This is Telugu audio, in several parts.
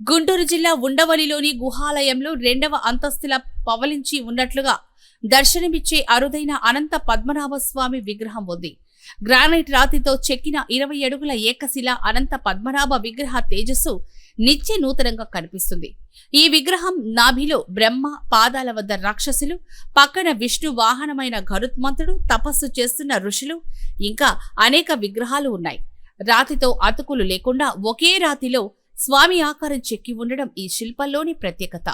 గుంటూరు జిల్లా ఉండవల్లిలోని గుహాలయంలో రెండవ అంతస్తుల పవలించి ఉన్నట్లుగా దర్శనమిచ్చే అరుదైన అనంత పద్మనాభ స్వామి విగ్రహం ఉంది. గ్రానైట్ రాతితో చెక్కిన ఇరవై అడుగుల ఏకశిల అనంత పద్మనాభ విగ్రహ తేజస్సు నిత్య నూతనంగా కనిపిస్తుంది. ఈ విగ్రహం నాభిలో బ్రహ్మ పాదాల వద్ద రాక్షసులు పక్కన విష్ణు వాహనమైన గరుత్మంతుడు తపస్సు చేస్తున్న ఋషులు ఇంకా అనేక విగ్రహాలు ఉన్నాయి. రాతితో అతుకులు లేకుండా ఒకే రాతిలో స్వామి ఆకారం చెక్కి ఉండడం ఈ శిల్పంలోని ప్రత్యేకత.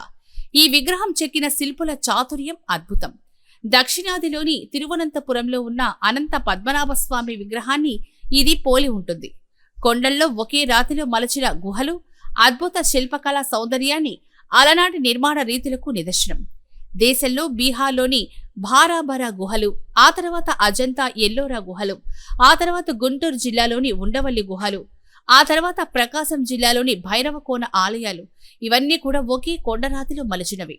ఈ విగ్రహం చెక్కిన శిల్పుల చాతుర్యం అద్భుతం. దక్షిణాదిలోని తిరువనంతపురంలో ఉన్న అనంత పద్మనాభస్వామి విగ్రహాన్ని ఇది పోలి ఉంటుంది. కొండల్లో ఒకే రాతిలో మలచిన గుహలు అద్భుత శిల్పకళా సౌందర్యాన్ని అలనాటి నిర్మాణ రీతులకు నిదర్శనం. దేశంలో బీహార్లోని భారాబరా గుహలు ఆ తర్వాత అజంతా ఎల్లోరా గుహలు ఆ తర్వాత గుంటూరు జిల్లాలోని ఉండవల్లి గుహలు ఆ తర్వాత ప్రకాశం జిల్లాలోని భైరవకోన ఆలయాలు ఇవన్నీ కూడా ఒకే కొండరాతిలో మలిచినవి.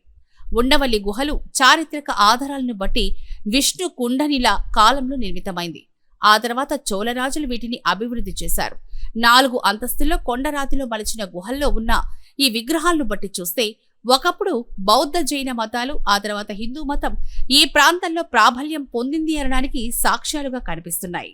ఉండవల్లి గుహలు చారిత్రక ఆధారాలను బట్టి విష్ణు కుండనిల కాలంలో నిర్మితమైంది. ఆ తర్వాత చోళరాజులు వీటిని అభివృద్ధి చేశారు. నాలుగు అంతస్తుల్లో కొండరాతిలో మలిచిన గుహల్లో ఉన్న ఈ విగ్రహాలను బట్టి చూస్తే ఒకప్పుడు బౌద్ధ జైన మతాలు ఆ తర్వాత హిందూ మతం ఈ ప్రాంతంలో ప్రాబల్యం పొందింది అనడానికి సాక్ష్యాలుగా కనిపిస్తున్నాయి.